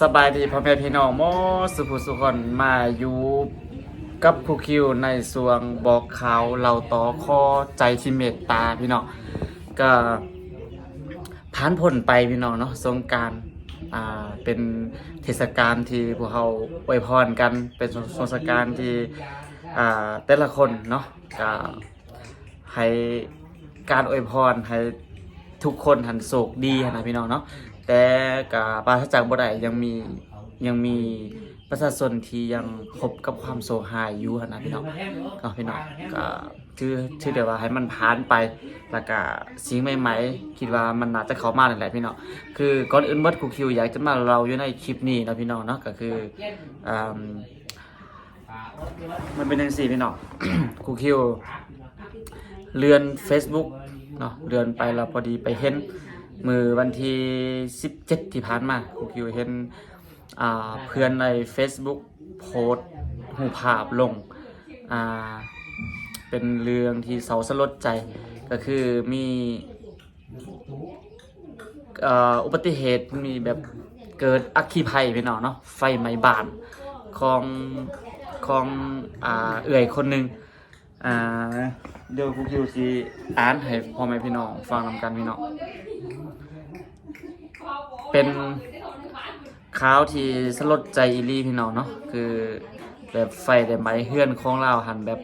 สบายดีพ่อแม่พี่น้องหมอสุภุสุคนมาอยู่กับครูคิวในสวงบอกข่าวเราต่อคอใจที่เมตตาพี่น้องก็ผ่านพ้นไปพี่น้องเนาะสงการอ่าเป็นเทศกาลที่พวกเราอวยพรกันเป็นเทศกาลที่อ่าแต่ละคนเนาะก็ให้การอวยพรให้ ทุกคนหันโศกดีนะพี่น้องเนาะแต่กับปราศจากบ่ได้ยังมียังมีประชาชนที่ยังพบกับความโศกหายอยู่หั่นะพี่น้องก็พี่น้องก็ถือถือเดี๋ยวว่าให้มันผ่านไปแล้วก็สิ่งใหม่ๆคิดว่ามันน่าจะเข้ามาแหละพี่น้องคือก่อนอื่นเบิดคูคิวอยากจะมาเราอยู่ในคลิปนี้เนาะพี่น้องเนาะก็คือมันเป็นจังซี่พี่น้องคูคิวเลื่อน Facebook เนาะเลื่อนไปแล้วพอดีไปเห็นมือวันที่ 17 ที่ผ่านมาครูคิวเห็นอ่าเพื่อนใน Facebook โพสต์หูภาพลงอ่าเป็นเรื่องที่เสาสลดใจก็คือมีอุบัติเหตุมีแบบเกิดอัคคีภัยพี่น้อเนาะไฟไหม้บ้านของของอ่าเอื่อยคนหนึ่งอ่า เดี๋ยวครูคิวสิอ่านให้พ่อแม่พี่น้องฟังนำกันพี่น้อง เป็นข่าวที่สลดใจอีลีพี่น้องเนาะคือแบบไฟแต่ไม้เฮือนของเราหันแบบ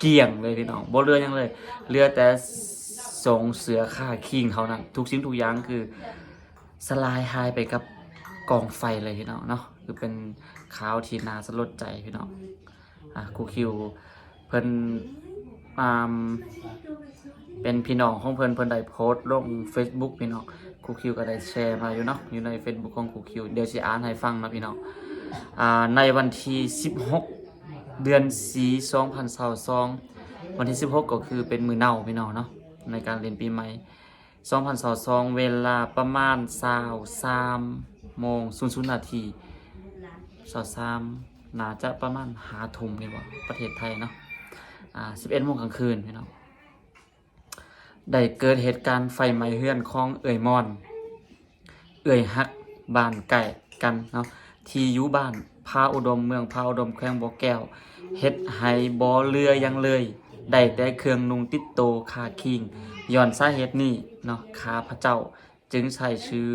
เกี่ยงเลยพี่น้องบ่เรือยังเลยเหลือแต่สงเสือค่าคิงเท่านั้นทุกสิ่งทุกอย่างคือสลายหายไปกับกองไฟเลยพี่น้องเนาะคือเป็นข่าวที่น่าสลดใจพี่น้องอะครูคิวเพิ่น อ่าเป็นพี่น้องของเพิ่นเพิ่นได้โพสต์ลง Facebook พี่น้องครูคิวก็ได้แชร์มาอยู่เนาะอยู่ใน Facebook ของครูคิวเดี๋ยวสิอ่านให้ฟังนะพี่น้องอ่าในวันที่ 16 เดือนสี2022วันที่ 16 ก็คือเป็นมือเน่าพี่น้องเนาะในการเรียนปีใหม่2022เวลาประมาณ23โมง00นาที23น่าจะประมาณหาทุ่มนี่ว่าประเทศไทยเนาะ อ่า11โมงกลางคืนพี่น้องได้เกิดเหตุการณ์ไฟไหม้เฮือนของเอ่ยมอน เอ่ยฮักบ้านไก่กันเนาะที่อยู่บ้านพาอุดมเมืองพาอุดมแขวงบ่อแก้วเฮ็ดให้บ่เรือยังเลยได้แต่เครื่องนุงติดโตคาคิงย้อนสาเหตุนี้เนาะข้าพระเจ้าจึงใช้ชื่อ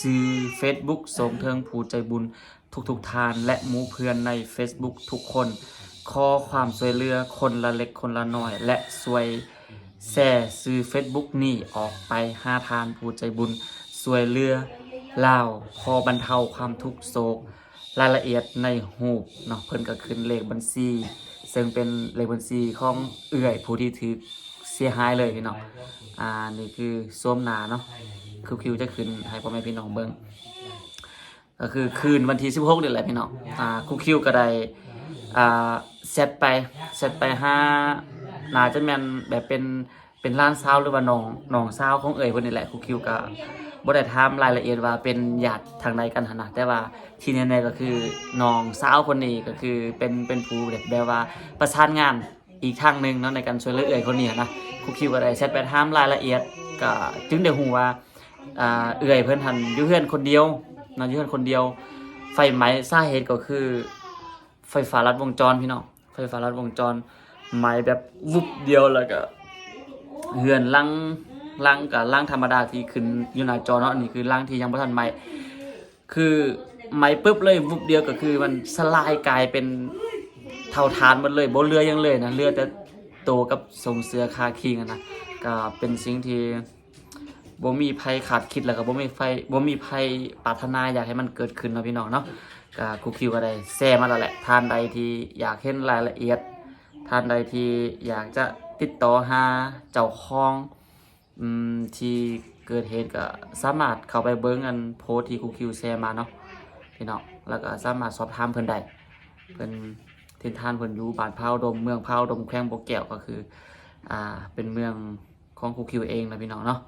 ซื้อ Facebook สมเทิงผู้ใจบุญทุกๆทานและหมู่เพื่อนใน Facebook ทุกคน ขอความช่วยเหลือคนละเล็กคนละน้อย และช่วยแชร์ซื้อ Facebook นี่ออกไปห้าทานผู้ใจบุญสวยเรือเล่าพอบรรเทาความทุกข์โศก รายละเอียดในหูปเนาะเพิ่นก็ขึ้นเลขบัญชี ซึ่งเป็นเลขบัญชีของเอื่อยผู้ที่ถือเสียหายเลยพี่น้องอ่านี่คือส้มนาเนาะคิวคิวจะขึ้นให้พ่อแม่พี่น้องเบิ่งก็คือคืนวันที่ 16นี่แหละพี่น้องอ่าคิวคิวก็ได้อ่า เซตไปเซตไปห้าน่าจะแมนแบบเป็นเป็นร้านซาหรือว่าน้องน้องซาของเอ่ยเพิ่นนี่แหละครูคิวก็บ่ได้ถามรายละเอียดว่าเป็นญาติทางใดกันหนน่ะแต่ว่าที่แน่ๆก็คือน้องสาวคนนี้ก็คือเป็นเป็นผู้แบบแบบว่าประสานงานอีกทางหนึ่งเนาะในการช่วยเหลือเอ่ยคนนี้นะครูคิวก็ได้แชทไปถามรายละเอียดก็จึงได้ฮู้ว่าอ่าเอ่ยเพิ่นหันอยู่เฮือนคนเดียวเนาะอยู่เฮือนคนเดียว ไฟไหม้สาเหตุก็คือ ไฟฟ้าลัดวงจรพี่น้อง ไฟฟ้าลัดวงจรไหม้แบบวุบเดียวแล้วก็เหือนลังลังกับลังธรรมดาที่ขึ้นอยู่หน้าจอเนาะอันนี้คือลังที่ยังบ่ทันไหม้คือไหม้ปุ๊บเลยวุบเดียวก็คือมันสลายกลายเป็นเท่าฐานหมดเลยบ่เหลือยังเลยนะเหลือแต่โตกับทรงเสื้อคาคิงนะก็เป็นสิ่งที่ บ่มีภัยขาดคิดแล้วก็บ่มีไฟบ่มีภัยปรารถนาอยากให้มันเกิดขึ้นเนาะพี่น้องเนาะก็ครูคิวก็ได้แชร์มาแล้วแหละท่านใดที่อยากเห็นรายละเอียดท่านใดที่อยากจะติดต่อหาเจ้าของอืมที่เกิดเหตุก็สามารถเข้าไปเบิ้งกันโพสที่ครูคิวแชร์มาเนาะพี่น้องแล้วก็สามารถสอบถามเพิ่นได้เพิ่นทินทานเพิ่นอยู่บ้านพาวดมเมืองพาวดมแขวงโบ่อแก้วก็คืออ่าเป็นเมืองของครูคิวเองนะพี่น้องเนาะ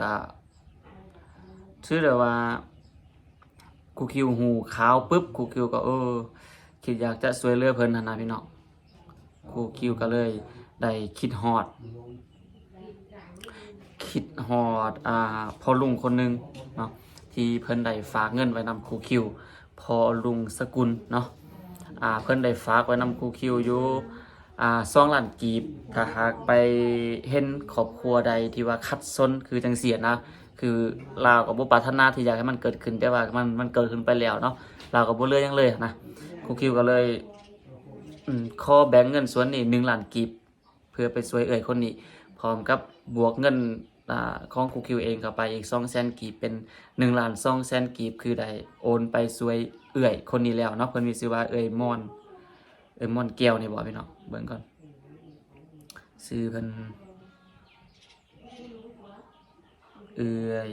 ก็ชื่อเลยว่าครูคิวหูขาวปุ๊บครูคิวก็เออคิดอยากจะช่วยเลือเพิ่นหั่นะพี่น้องครูคิวก็เลยได้คิดฮอด คิดฮอดอ่าพอลุงคนหนึงเนาะที่เพิ่นได้ฝากเงินไว้นำครูคิว พอลุงสกุลเนาะอ่าเพิ่นได้ฝากไว้นำครูคิวอยู่ อ่าซองหลานกีบถ้าหากไปเห็นครอบครัวใดที่ว่าคัดซนคือจังเสียนะ คือลาวกับบ่ปรารถนาที่อยากให้มันเกิดขึ้นแต่ว่ามันมันเกิดขึ้นไปแล้วเนาะลาวกับบ่เลือยังเลยนะครูคิวก็เลยอืมขอแบ่งเงินส่วนนี้1ล้านกีบเพื่อไปช่วยเอ่ยคนนี้ พร้อมกับบวกเงินอของครูคิวเองเข้าไปอีก2แสนกีบเป็น1ล้าน2แสนกีบคือได้โอนไปช่วยเอ่ยคนนี้แล้วเนาะเพิ่นมีชื่อว่าเอ่ยมอน เอ่ยมอนแก้วนี่บ่พี่น้องเบิ่งก่อนชื่อเพิ่นเอ่ย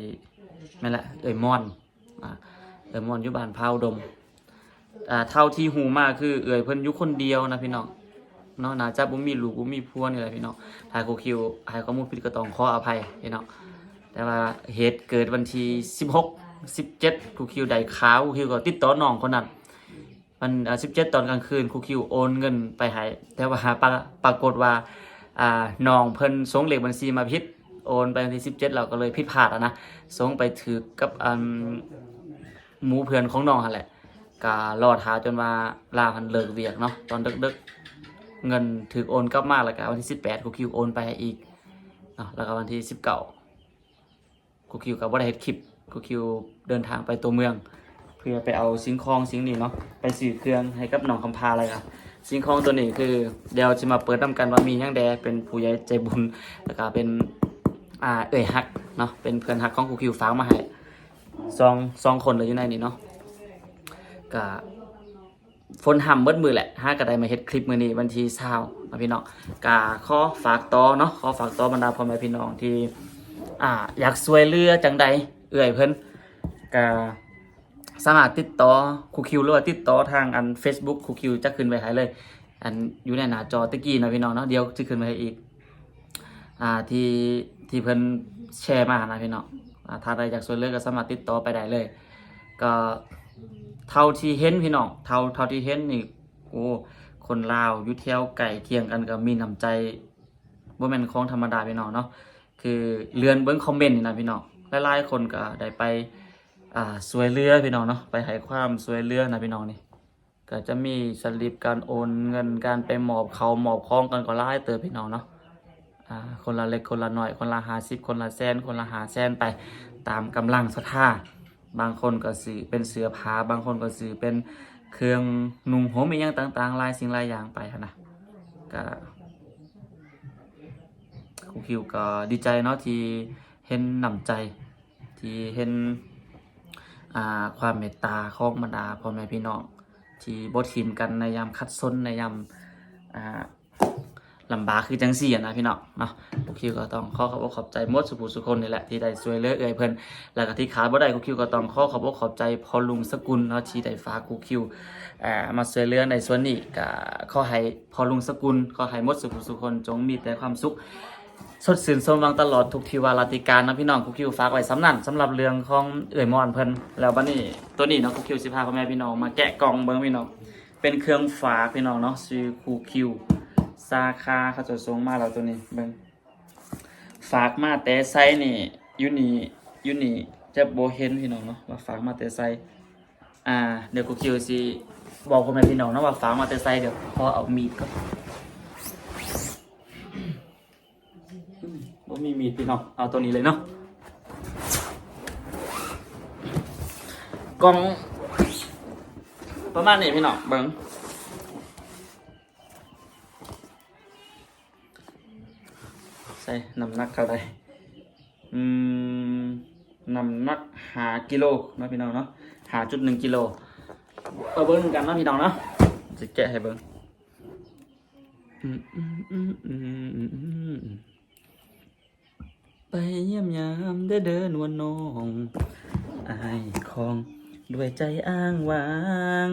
แม่แหละเอ่ยมอนอ่าเอ่ยมอนอยู่บ้านพาวดมอ่าเท่าที่หูมาคือ เอ่ยเพิ่นอยู่คนเดียวนะพี่น้องเนาะนาจะบ่มีลูกบ่มีผัวนี่แหละพี่น้องถ้าครูคิวให้ข้อมูลผิดก็ต้องขออภัยพี่น้องแต่ว่าเหตุเกิดวันที่16 17ครูคิวได้ขาวครูคิวก็ติดต่อน้องคนนั้น มันอ่า17ตอนกลางคืนครูคิวโอนเงินไปให้แต่ว่าปราปรากฏว่าอ่าน้องเพิ่นส่งเลขบัญชีมาผิดโอนไปวันที่17เราก็เลยผิดพลาดอะนะส่งไปถือกับอันหมูเพื่อนของน้องหั่นแหละก็รอดหาจนว่าลาพันเลิกเวียกเนาะตอนดึกๆเงินถือโอนกลับมาแล้วก็วันที่18ครูคิวโอนไปให้อีกเนาะแล้วก็วันที่19ครูคิวก็บ่ได้เฮ็ดคลิปครูคิวเดินทางไปตัวเมือง เพื่อไปเอาสิงของสิงนี้เนาะไปซื้อเครื่องให้กับน้องคำพาอะไรครับสิงของตัวนี้คือเดี๋ยวจะมาเปิดนํกันว่ามีหยังแดเป็นผู้ใหญ่ใจบุญแล้วก็เป็นอ่าเอ่ยฮักเนาะเป็นเพื่อนฮักของครูคิวฝามาให้สองสองคนเลยอยู่ในนี้เนาะก็ฝนห่ำเบิดมือแหละห้ากระไดมาเฮ็ดคลิปมือนี้วันทีเช้านะพี่น้องกาขอฝากต่อเนาะขอฝากต่อบรรดาพ่อแม่พี่น้องที่อ่าอยากช่วยเหลือจังใดเอื่อยเพิ่นกา สามารถติดต่อครูคิวหรือว่าติดต่อทางอัน Facebook ครูคิวจะขึ้นไว้ให้เลย อันอยู่ในหน้าจอตะกี้นะพี่น้องเนาะเดี๋ยวจะขึ้นไว้ให้อีกอ่าที่ที่เพิ่นแชร์มานะพี่น้องอ่าถ้าใดอยากช่วยเลือก็สามารถติดต่อไปได้เลย ก็เท่าที่เห็นพี่น้องเท่าเท่าที่เห็นนี่โอ้คนลาวอยู่แถวไก่เคียงกันก็มีน้ำใจบ่แม่นของธรรมดาพี่น้องเนาะคือเลื่อนเบิ่งคอมเมนต์นี่นะพี่น้องหลายๆคนก็ได้ไป อ่าสวยเรือพี่น้องเนาะไปให้ความสวยเรือนะพี่น้องนี่ก็จะมีสลิปการโอนเงินการไปหมอบเขาหมอบของกันก็หลายเติบพี่น้องเนาะอ่าคนละเล็กคนละหน้อยคนละ50คนละแสนคนละ5แสนไปตามกำลังศรัทธาบางคนก็ซื้อเป็นเสือผาบางคนก็ซื้อเป็นเครื่องนุ่งห่มอีกอย่างต่างๆลายสิ่งลายอย่างไปนะก็ครูคิวก็ดีใจเนาะที่เห็นน้ำใจ ที่เห็น ความเมตตาของบรรดาพ่อแม่พี่น้องที่บ่ทิมกันในยามคัดซนในยามลำบากคือจังซี่นะพี่น้องเนาะครูคิวก็ต้องขอขอบอกขอบใจมดสุภูสุคนนี่แหละที่ได้ช่วยเหลือเอ่ยเพิ่นแล้วก็ที่ขาดบ่ได้ครูคิวก็ต้องขอขอบอกขอบใจพอลุงสกุลเนาะที่ได้ฝากครูคิวอ่อมาช่วยเหลือในส่วนนี้ก็ขอให้พอลุงสกุลขอให้มดสุขสุคนจงมีแต่ความสุข สดชื่นสมวังตลอดทุกทีวาราติการนะพี่น้องครูคิวฝากไว้สำนันสำหรับเรื่องของเอ่ยมอนเพิ่นแล้วบัดนี้ตัวนี้เนาะครูคิวสิพาพ่อแม่พี่น้องมาแกะกล่องเบิ่งพี่น้องเป็นเครื่องฝากพี่น้องเนาะชื่อครูคิวสาขาเขาจะส่งมาแล้วตัวนี้เบิ่งฝากมาแต่ไซนี่อยูนี่อยูนี่จะโบเห็นพี่น้องเนาะว่าฝากมาแต่ไซอ่าเดี๋ยวกูคิวสิบอกพ่อแม่พี่น้องเนาะว่าฝากมาแต่ไซเดี๋ยวพอเอามีดก็ บ่มีมีดพี่น้องเอาตัวนี้เลยเนาะกล่องประมาณนี้พี่น้องเบิ่งใส่น้ำหนักเท่าไรอืมน้ำหนักหากิโลนะพี่น้องเนาะหาจุดหนึ่งกิโลเอาเบิ้งกันนะพี่น้องเนาะจะแกะให้เบิ้งอืมอืมอืมอืมอืม ไปเยี่ยมยามเด้อเด้อนวลน้องอายของด้วยใจอ้างวาง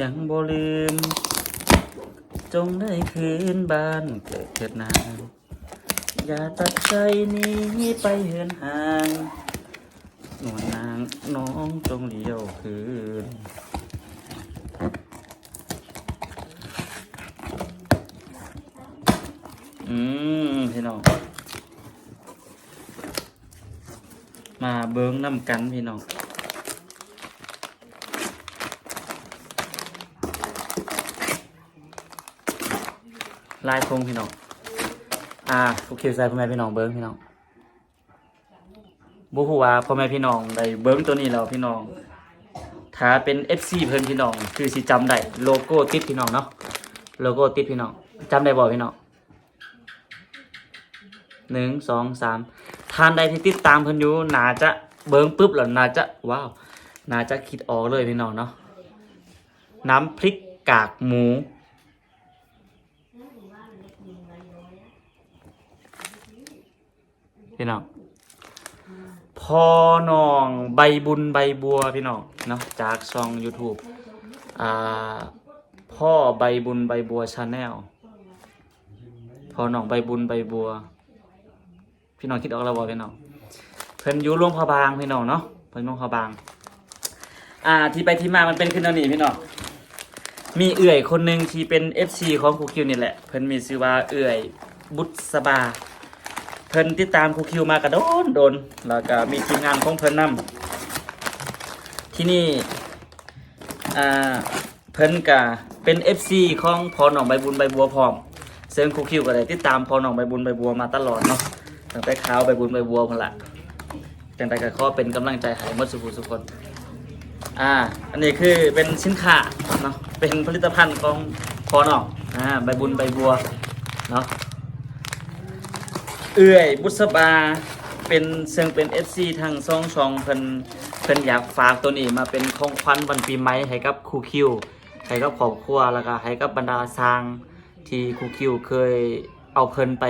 ยังบ่ลืม จงได้คืนบ้านเกิดเถิดนางอย่าตัดใจนี้ไปเหินห่างหนวลนางน้องจงเลี้ยวคืนอืมพี่น้อง มาเบิ้งน้ำกันพี่น้อง ลายพงพี่น้อง อ่าโอเคใส่พ่อแม่พี่น้องเบิ้งพี่น้องบุหัวาพ่อแม่พี่น้องได้เบิ้งตัวนี้แล้วพี่น้อง ถ้าเป็น FC เพิ่นพี่น้อง คือสิจำได้โลโก้ติดพี่น้องเนาะ โลโก้ติดพี่น้องจำได้บ่พี่น้องหนึ่งสองสามทานใดที่ติดตามเพิ่นอยู่น่าจะเบิ้งปุ๊บแล้วน่าจะว้าวน่าจะคิดออกเลยพี่น้องเนาะ น้ำพริกกากหมู พี่น้องพอน้องใบบุญใบบัวพี่น้องเนาะจากช่อง YouTube อ่าพ่อใบบุญใบบัวชาแนลพอน้องใบบุญใบบัว พี่น้องคิดออกแล้วบ่พี่น้องเพิ่นอยู่ร่วมพอบางพี่น้องเนาะเพิ่นร่วมพอบาง อ่าที่ไปที่มามันเป็นขึ้นแล้วนี่พี่น้องมีเอื่อยคนหนึ่งที่เป็น FC ของครูคิวนี่แหละ เพิ่นมีชื่อว่าเอื่อยบุษบา เพิ่นติดตามครูคิวมากระโดนโดน แล้วก็มีทีมงานของเพิ่นนำที่นี่อ่าเพิ่นก็เป็น FC ของพอหนองใบบุญใบบัวพร้อมซึ่งครูคิวก็ได้ติดตามพอหนองใบบุญใบบัวมาตลอดเนาะตั้งแต่ข่าวใบบุญใบบัวพุ่นละจังใดก็ขอเป็นกำลังใจให้หมดสุขสุขคนอ่าอันนี้คือเป็นสินค้าเนาะเป็นผลิตภัณฑ์ของพอหนองอ่าใบบุญใบบัวเนาะ เอื่อยบุษบาเป็นซึ่งเป็น FC ทางซ่องชองเพิ่นเพิ่นอยากฝากตัวนี้มาเป็นของขวัญวันปีใหม่ให้กับครูคิวให้กับครอบครัวแล้วก็ให้กับบรรดาสร้างที่ครูคิวเคยเอาเพิ่นไป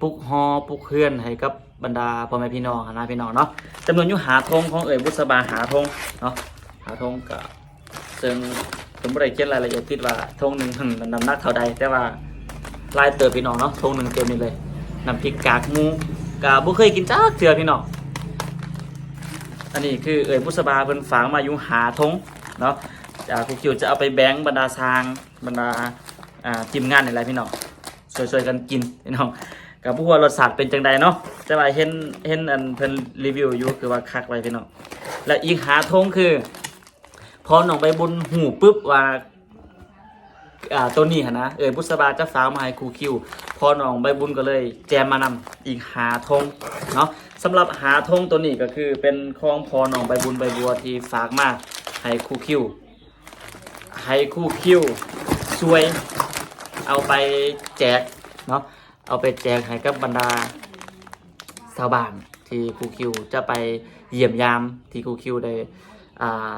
ปลุกฮอปลุกเฮือนให้กับบรรดาพ่อแม่พี่น้องนะพี่น้องเนาะจำนวนอยู่หาธงของเอ่ยบุษบาหาธงเนาะหาธงก็ซึ่งผมบ่ได้เขียนรายละเอียดติดว่าธงหนึ่งมันน้ำหนักเท่าใดแต่ว่าลายเติบพี่น้องเนาะธงหนึ่งเต็มนี่เลย น้ำพริกกากหมูกาบ่เคยกินจ้าเถื่อพี่น้องอันนี้คือเอ่ยบุษบาเพิ่นฝากมาอยู่หาทงเนาะจากครูคิวจะเอาไปแบงบรรดาซางบรรดาอ่าทีมงานนี่แหละพี่น้องช่วยๆกันกินพี่น้องกับผู้ว่ารสชาติเป็นจังใดเนาะแต่ว่าเห็นเห็นอันเพิ่นรีวิวอยู่คือว่าคักไว้พี่น้องแล้วอีกหาทงคือ พอหนองใบบุญหูปุ๊บว่า อ่าตัวนี้หนนะเอ่ยบุษบาจะฟ้ากมาให้ครูคิว พอน้องใบบุญก็เลย แจมมานำอีกหาธงเนาะสำหรับหาธงตัวนี้ก็คือเป็นของพอน้องใบบุญใบบัวที่ฝากมาให้ครูคิวให้ครูคิวช่วยเอาไปแจกเนาะเอาไปแจกให้กับบรรดาชาวบ้านที่ครูคิวจะไปเยี่ยมยามที่ครูคิวได้อ่า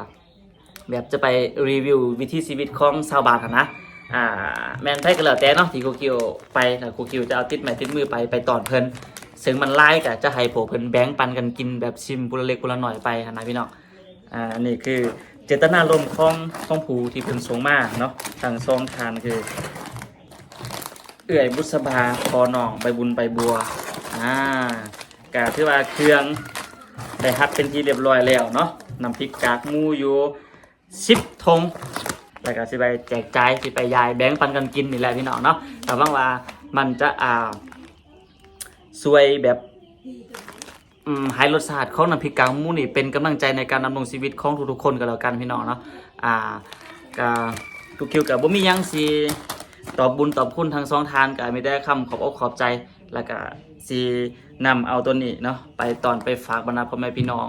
แบบจะไปรีวิววิถีชีวิตของชาวบ้านหั้นนะ อ่าแมนไทยก็แล้วแต่เนาะที่คูคิวไปแต่ครูคิวจะเอาติดไม้ติดมือไปไปตอนเพิ่นซึ่งมันไล่กะจะให้โผเพิ่นแบ่งปันกันกินแบบชิมบุละเล็กบุละหน่อยไปนะพี่น้องอ่านี่คือเจตนารมณ์ของของผู้ที่เพิ่นส่งมาเนาะทางซองทานคือ เอื่อยบุษบาคอหนองใบบุญใบบัวอ่ากะที่ว่าเครื่องได้ฮัดเป็นที่เรียบร้อยแล้วเนาะน้ำพริกกากมูอยู่สิบทง แล้วก็สิไปแจกจ่ายสิไปยายแบ่งปันกันกินนี่แหละพี่น้องเนาะแต่ว่าว่ามันจะอ่าสวยแบบอืมให้รสชาติของน้ำพริกกากหมูนี่เป็นกำลังใจในการดำรงชีวิตของทุกๆคนก็แล้วกันพี่น้องเนาะอ่าก็ทุกคิวกับบ่มียังสิตอบบุญตอบคุณทางสองทานก็มีแต่คำขอบอกขอบใจแล้วก็สินำเอาตัวนี้เนาะไปตอนไปฝากบรรดาพ่อแม่พี่น้อง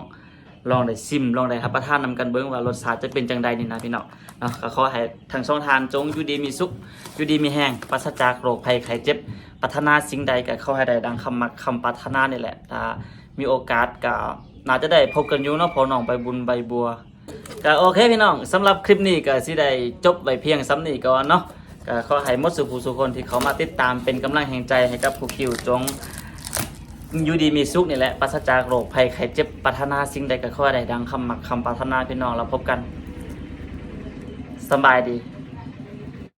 ลองได้ซิมลองได้รับประทานนำกันเบิ้งว่ารสชาติจะเป็นจังใดนี่นะพี่น้องเนาะก็ขอให้ทางช่องทานจงอยู่ดีมีสุขอยู่ดีมีแห้งปราศจากโรคภัยไข้เจ็บปรารถนาสิ่งใดก็เข้าให้ได้ดังคำมักคำปรารถนานี่แหละถ้ามีโอกาสก็น่าจะได้พบกันอยู่เนาะพอน้องใบบุญใบบัวก็โอเคพี่น้องสำหรับคลิปนี้ก็สิได้จบไว้เพียงซ้ำนี้ก่อนเนาะก็ขอให้หมดสุขผู้สุคนที่เขามาติดตามเป็นกำลังแห่งใจให้กับผู้คิวจง อยู่ดีมีสุขนี่แหละปราศจากโรคภัยไข้เจ็บปรารถนาสิ่งใดก็ขอใดดังคำหมักคำปรารถนาพี่น้องเราพบกันสบายดี